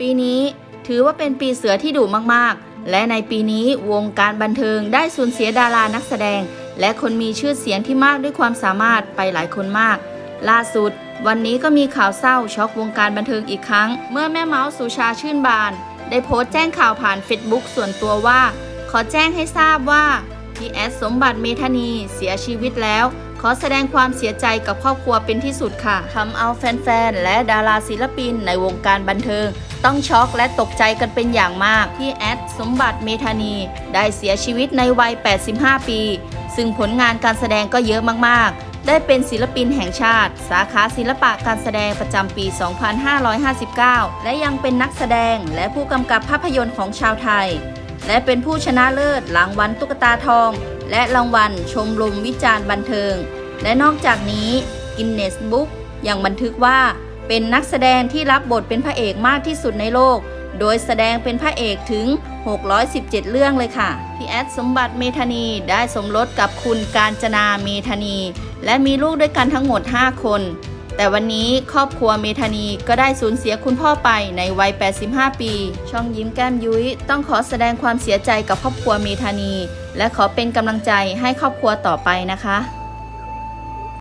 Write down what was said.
ปีนี้ถือว่าเป็นปีเสือที่ดุมากๆ และในปีนี้วงการบันเทิงได้สูญเสียดารานักแสดง และคนมีชื่อเสียงที่มากด้วยความสามารถไปหลายคนมาก ล่าสุด วันนี้ก็มีข่าวเศร้าช็อกวงการบันเทิงอีกครั้ง เมื่อแม่เมาส์สุชาชื่นบาน ได้โพสต์แจ้งข่าวผ่านเฟซบุ๊กส่วนตัวว่า ขอแจ้งให้ทราบว่าพี่แอดสมบัติเมธานีเสียชีวิตแล้ว ขอแสดงความเสียใจกับครอบครัวเป็นที่สุดค่ะทำเอาแฟนๆและดาราศิลปินในวงการบันเทิง ต้องช็อกและตกใจกันเป็นอย่างมากที่แอดสมบัติเมธานี ได้เสียชีวิตในวัย 85 ปี ซึ่งผลงานการแสดงก็เยอะมากๆ ได้เป็นศิลปินแห่งชาติ สาขาศิลปะการแสดงประจำปี 2559 และยังเป็นนักแสดงและผู้กำกับภาพยนตร์ของชาวไทย และเป็นผู้ชนะเลิศรางวัลตุ๊กตาทอง และรางวัลชมรมวิจารณ์บันเทิง และนอกจากนี้กินเนสบุ๊กยังบันทึกว่า เป็นนักแสดงที่รับบทเป็นพระเอกมากที่สุดในโลก โดยแสดงเป็นพระเอกถึง 617 เรื่องเลยค่ะ พี่แอดสมบัติเมธานีได้สมรสกับคุณการจนาเมธานี และมีลูกด้วยกันทั้งหมด 5 คน แต่วันนี้ครอบครัวเมธานีก็ได้สูญเสียคุณพ่อไปในวัย 85 ปี ช่องยิ้มแก้มยุ้ยต้องขอแสดงความเสียใจกับครอบครัวเมธานี และขอเป็นกำลังใจให้ครอบครัวต่อไปนะคะ